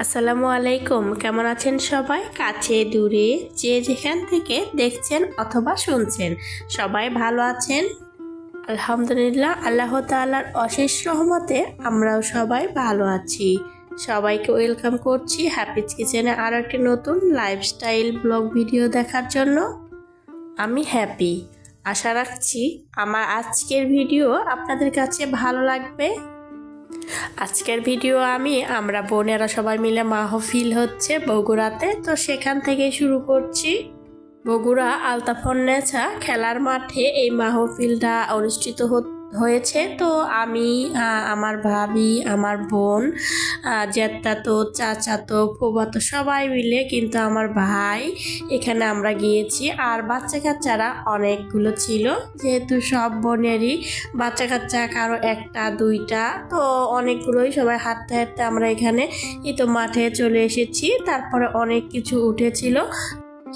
আসসালামু আলাইকুম, কেমন আছেন সবাই? কাছে, দূরে, যে যেখান থেকে দেখছেন অথবা শুনছেন, সবাই ভালো আছেন? আলহামদুলিল্লাহ, আল্লাহ তাআলার অশেষ রহমতে আমরাও সবাই ভালো আছি। সবাইকে ওয়েলকাম করছি হ্যাপিজ কিচেনে আরও একটি নতুন লাইফস্টাইল ব্লগ ভিডিও দেখার জন্য। আমি হ্যাপি আশা রাখছি আমার আজকের ভিডিও আপনাদের কাছে ভালো লাগবে। আজকের ভিডিও আমি, আমরা বোনেরা সবাই মিলে মাহফিল হচ্ছে বগুড়াতে। তো সেখান থেকে শুরু করছি। বগুড়া আলতাফন্নেছা খেলার মাঠে এই মাহফিলটা অনুষ্ঠিত হত- হয়েছে। তো আমি আমার ভাবি, আমার বোন জ্যাঠাতো, চাচাতো ফুবাতো সবাই মিলে কিন্তু আমার ভাই এখানে আমরা গিয়েছি। আর বাচ্চা কাচ্চারা অনেকগুলো ছিল। যেহেতু সব বোনেরই বাচ্চা কাচ্চা কারও একটা, দুইটা, তো অনেকগুলোই সবাই হাঁটতে হাঁটতে আমরা এখানে এই তো মাঠে চলে এসেছি। তারপরে অনেক কিছু উঠেছিল।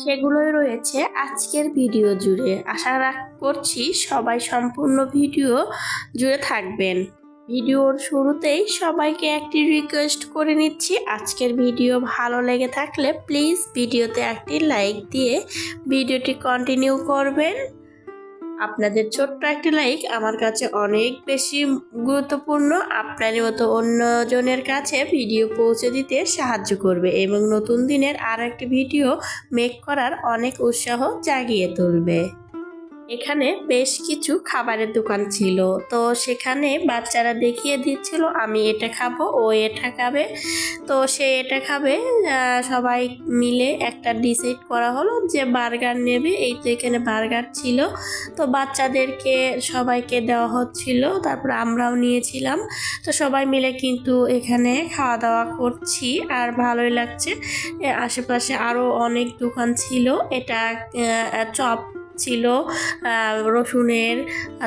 সেগুলোই রয়েছে আজকের ভিডিও জুড়ে। আশা রাখ করছি, সবাই সম্পূর্ণ ভিডিও জুড়ে থাকবেন। ভিডিওর শুরুতেই সবাইকে একটি রিকোয়েস্ট করে নিচ্ছি। আজকের ভিডিও ভালো লেগে থাকলে প্লিজ ভিডিওতে একটি লাইক দিয়ে ভিডিওটি কন্টিনিউ করবেন। আপনাদের ছোট্ট একটি লাইক আমার কাছে অনেক বেশি গুরুত্বপূর্ণ। আপনারই মতো অন্যজনের কাছে ভিডিও পৌঁছে দিতে সাহায্য করবে এবং নতুন দিনের আর একটি ভিডিও মেক করার অনেক উৎসাহ জাগিয়ে তুলবে। এখানে বেশ কিছু খাবারের দোকান ছিল। তো সেখানে বাচ্চারা দেখিয়ে দিচ্ছিল, আমি এটা খাব, ও এটা খাবে। তো সে এটা খাবে সবাই মিলে একটা ডিসাইড করা হলো যে বার্গার নেবে। এই তো এখানে বার্গার ছিল। তো বাচ্চাদেরকে, সবাইকে দেওয়া হচ্ছিল, তারপর আমরাও নিয়েছিলাম। তো সবাই মিলে কিন্তু এখানে খাওয়া দাওয়া করছি, আর ভালোই লাগছে। আশেপাশে আরও অনেক দোকান ছিল। এটা চপ ছিল রসুনের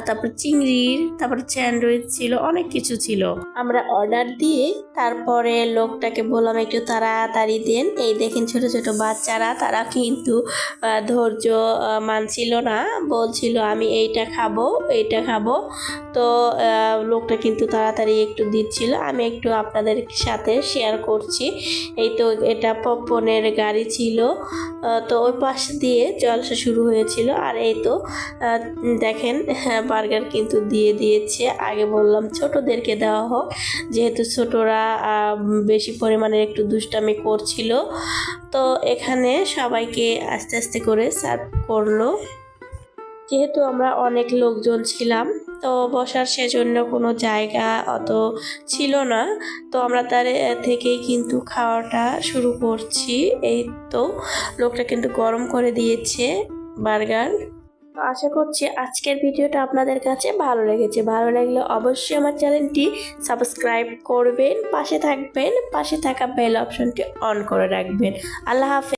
তারপর চিংড়ির, তারপর স্যান্ডউইচ ছিল, অনেক কিছু ছিল। আমরা অর্ডার দিয়ে তারপরে লোকটাকে বললাম, একটু তাড়াতাড়ি দেন। এই দেখেন ছোট ছোট বাচ্চারা, তারা কিন্তু ধৈর্য মানছিল না। বলছিল, আমি এইটা খাব এইটা খাব। তো লোকটা কিন্তু তাড়াতাড়ি একটু দিচ্ছিল। আমি একটু আপনাদের সাথে শেয়ার করছি। এই তো, এটা পপনের গাড়ি ছিল। তো ওই পাশ দিয়ে জলসা শুরু হয়েছিল। আর এই তো দেখেন বার্গার কিন্তু দিয়ে দিয়েছে। আগে বললাম ছোটদেরকে দেওয়া হোক, যেহেতু ছোটরা বেশি পরিমাণে একটু দুষ্টামি করছিল। তো এখানে সবাইকে আস্তে আস্তে করে সার্ভ করল। যেহেতু আমরা অনেক লোকজন ছিলাম, তো বসার সেজন্য কোনো জায়গা অত ছিল না। তো আমরা তার থেকেই কিন্তু খাওয়াটা শুরু করছি। এই তো, লোকটা কিন্তু গরম করে দিয়েছে। বার্গার। তো আশা করছি আজকের ভিডিওটা আপনাদের কাছে ভালো লেগেছে। ভালো লাগলে অবশ্যই আমার চ্যানেলটি সাবস্ক্রাইব করবেন, পাশে থাকবেন, পাশে থাকা বেল অপশনটি অন করে রাখবেন। আল্লাহ হাফেজ।